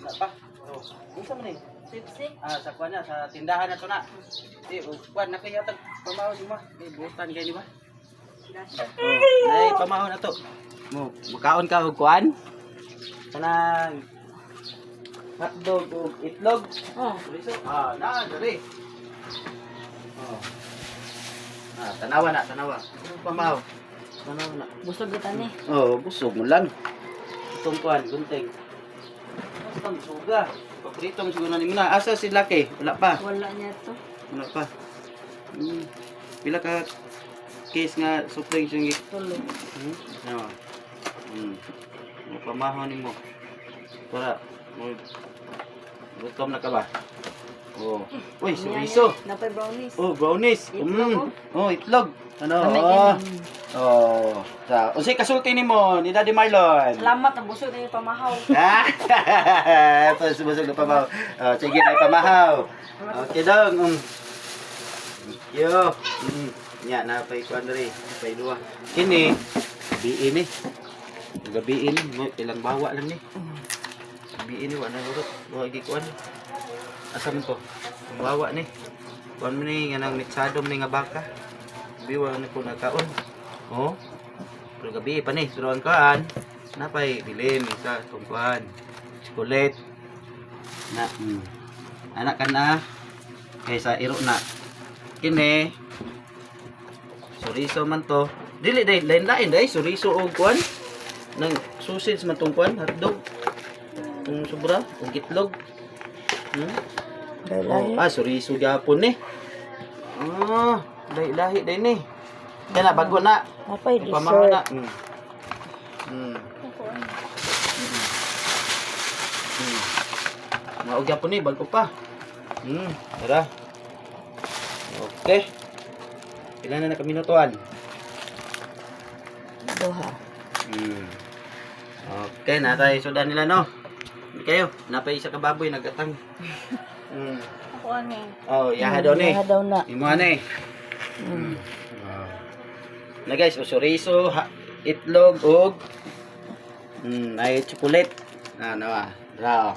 Wala pa. Oh, unsa man ni? Sipsip. Ah, sa kuan na sa tindahan na to na. Di, oh, kuan na kay yatag pamahaw di ba? Di butan kay di ba? Oh, nay pamahaw na to. Mo, makaon ka og kuan? Kanang hotdog ug itlog. Oh. Ah, na diri. Oh. Ah, tanawa na, tanawa. Pamahaw? Tanawa na. Busog kita ni. Oh, busog mo lang. Itong kuan, gunting. Basta suga. Paborito mo siguro na mo na. Asa si Laki? Wala pa. Wala niya to. Wala pa. Hmm. Pila ka case nga supling siyang Tulo. Hmm? Ano? Hmm. Mapamahaw ni mo. Para mo gutom na ka ba? Oh. Uy, suriso. Napay brownies. Oh, brownies. Itlog, Mm. Oh, itlog. Ano? Amay Oh. Oh. Sa, unsay kasulti nimo ni Daddy Marlon? Salamat ang busog na yung pamahaw. Ah, Tapos busog na pamahaw. Oh, sige na pamahaw. Okay dong. Um. Yo. Mm. Nya na pay kuan diri, pay duwa. Kini gabi ni. Gabi ni, mo ilang bawa lang ni. Gabi ni wala na urot. Wa gi kuan. Asa man to? Ang bawa ni. Kuan mo ni nga nang mitsadom ni nga baka. Biwa na ko nakaon. Oh. Pero gabi pa ni, suruan kaan. Napay dilim isa tungkuan. Chocolate. Na. Mm. Anak ka na. Kaysa iro na. Kini. Suriso man to. Dili day lain lain day suriso og kuan. Nang sausage man tong kuan, hotdog. Kung sobra, kung itlog. Hmm? Oh, ah, suriso gyapon ni. Ah, lahi lahi day ni. Kaya na bago na. Napay Pamahaw na. Mm. Mm. Mm. Naugya po ni, bago pa. Hmm, tara. Okay. Ilan na nakaminutuan? Duha. Hmm. Okay, natay sudan nila no. Hindi kayo, napay isa ka baboy nagatang. Hmm. Ako ani. Oh, yaha daw ni. daw na. Imo ani. Hmm. Oh. Na guys, usuriso, ha, itlog ug hmm, ay chocolate. Ah, nawa. Raw.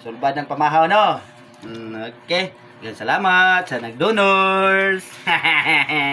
Sulbad ng pamahaw no. Hmm, okay. Yan salamat sa nagdonors.